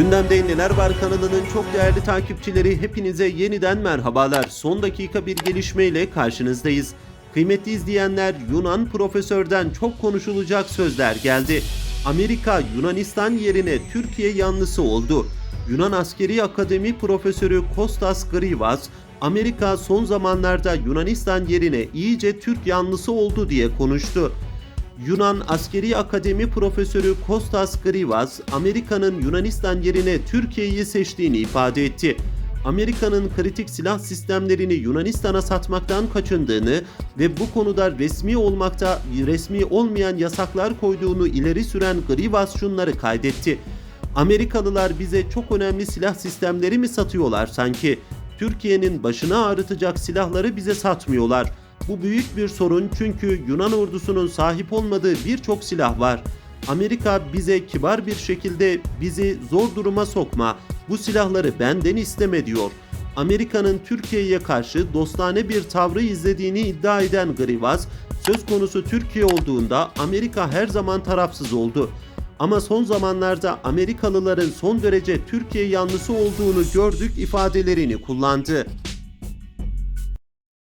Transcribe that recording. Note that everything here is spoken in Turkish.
Gündemde Neler Var kanalının çok değerli takipçileri hepinize yeniden merhabalar. Son dakika bir gelişmeyle karşınızdayız. Kıymetli izleyenler Yunan profesörden çok konuşulacak sözler geldi. Amerika Yunanistan yerine Türkiye yanlısı oldu. Yunan Askeri Akademi Profesörü Kostas Grivas, Amerika son zamanlarda Yunanistan yerine iyice Türk yanlısı oldu diye konuştu. Yunan Askeri Akademi Profesörü Kostas Grivas, Amerika'nın Yunanistan yerine Türkiye'yi seçtiğini ifade etti. Amerika'nın kritik silah sistemlerini Yunanistan'a satmaktan kaçındığını ve bu konuda resmi olmakta resmi olmayan yasaklar koyduğunu ileri süren Grivas şunları kaydetti. Amerikalılar bize çok önemli silah sistemleri mi satıyorlar sanki? Türkiye'nin başını ağrıtacak silahları bize satmıyorlar. Bu büyük bir sorun çünkü Yunan ordusunun sahip olmadığı birçok silah var. Amerika bize kibar bir şekilde bizi zor duruma sokma, bu silahları benden isteme diyor. Amerika'nın Türkiye'ye karşı dostane bir tavrı izlediğini iddia eden Grivas, söz konusu Türkiye olduğunda Amerika her zaman tarafsız oldu. Ama son zamanlarda Amerikalıların son derece Türkiye yanlısı olduğunu gördük ifadelerini kullandı.